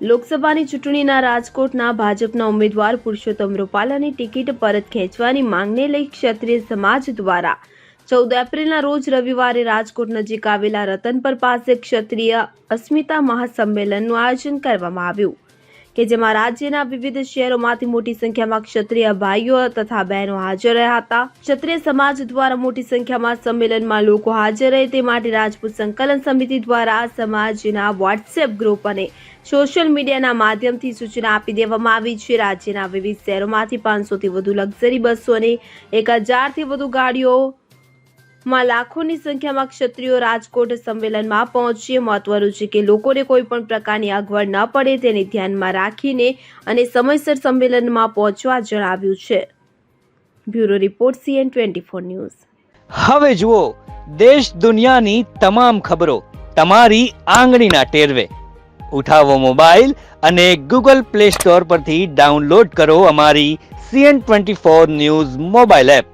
લોકસભાની ચૂંટણીના રાજકોટના ભાજપના ઉમેદવાર પુરુષોત્તમ રૂપાલાની ટિકિટ પરત ખેંચવાની માંગને લઈ ક્ષત્રિય સમાજ દ્વારા ચૌદ એપ્રિલના રોજ રવિવારે રાજકોટ નજીક આવેલા રતનપર પાસે ક્ષત્રિય અસ્મિતા મહાસંમેલનનું આયોજન કરવામાં આવ્યું. કે જેમાં રાજ્યના વિવિધ શહેરોમાંથી મોટી સંખ્યામાં ક્ષત્રિય ભાઈઓ તથા બહેનો હાજર રહ્યા હતા. ક્ષત્રિય સમાજ દ્વારા મોટી સંખ્યામાં સંમેલનમાં લોકો હાજર રહે તે માટે રાજપૂત સંકલન સમિતિ દ્વારા સમાજના વોટ્સએપ ગ્રુપ અને સોશિયલ મીડિયાના માધ્યમથી સૂચના આપી દેવામાં આવી છે. રાજ્યના વિવિધ શહેરોમાંથી પાંચસોથી વધુ લક્ઝરી બસો અને એક હજારથી વધુ ગાડીઓ માં લાખોની સંખ્યામાં ક્ષત્રિયો રાજકોટ સંમેલનમાં પહોંચી. મહત્વનું છે કે લોકોને કોઈ પણ પ્રકારની અગવડ ન પડે તેને ધ્યાનમાં રાખીને અને સમયસર સંમેલનમાં પહોંચવા જણાવ્યું છે. Bureau report CN twenty four news. હવે જુઓ, દેશ દુનિયાની તમામ ખબરો તમારી આંગળીના ટેરવે. ઉઠાવો મોબાઈલ અને ગૂગલ પ્લે સ્ટોર પરથી ડાઉનલોડ કરો અમારી CN twenty four news mobile app.